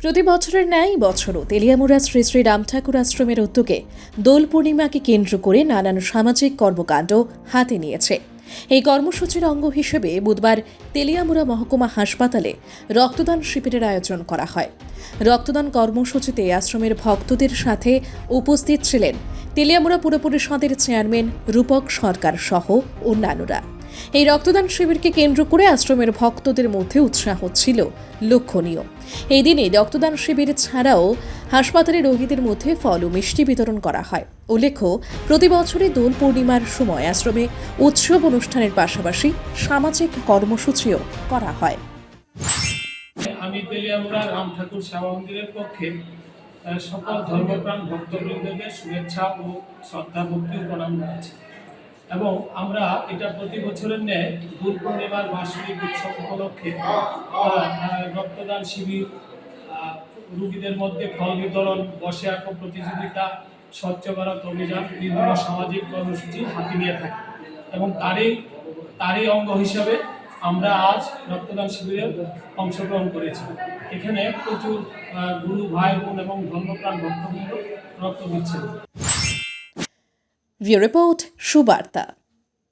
প্রতি বছরের ন্যায় বছরও তেলিয়ামুড়া শ্রী শ্রী রাম ঠাকুর আশ্রমের উদ্যোগে দোল পূর্ণিমাকে কেন্দ্র করে নানান সামাজিক কর্মকাণ্ড হাতে নিয়েছে। এই কর্মসূচির অঙ্গ হিসেবে বুধবার তেলিয়ামুড়া মহকুমা হাসপাতালে রক্তদান শিবিরের আয়োজন করা হয়। রক্তদান কর্মসূচিতে আশ্রমের ভক্তদের সাথে উপস্থিত ছিলেন তেলিয়ামুড়া পুর পরিষদের চেয়ারম্যান রূপক সরকার সহ অন্যান্যরা। এই রক্তদান শিবিরকে কেন্দ্র করে আশ্রমের ভক্তদের মধ্যে উৎসাহ ছিল লক্ষণীয়। এই দিনে রক্তদান শিবির ছাড়াও হাসপাতালে রোগীদের মধ্যে ফল ও মিষ্টি বিতরণ করা হয়। উল্লেখ্য, প্রতি বছরই দোল পূর্ণিমার সময় আশ্রমে উৎসব অনুষ্ঠানের পাশাপাশি সামাজিক কর্মসূচিও করা হয়। আমি রাম ঠাকুর সেবা মন্দিরের পক্ষে সকল ধর্মপ্রাণ ভক্তবৃন্দকে শুভেচ্ছা ও শ্রদ্ধা ভক্তি প্রণাম জানাচ্ছি। এবং আমরা এটা প্রতি বছরের ন্যায় দোল পূর্ণিমার বার্ষিক উৎসব উপলক্ষে রক্তদান শিবির রুগীদের মধ্যে ফল বিতরণ, বসে আঁকো প্রতিযোগিতা, স্বচ্ছ ভারত অভিযান, বিভিন্ন সামাজিক কর্মসূচি হাতে নিয়ে থাকি। এবং তারই তারই অঙ্গ হিসাবে আমরা আজ রক্তদান শিবিরে অংশগ্রহণ করেছি। এখানে প্রচুর গুরু, ভাই, বোন এবং ধর্মপ্রাণ ভক্তবৃন্দ রক্ত দিচ্ছেন। View report Subarta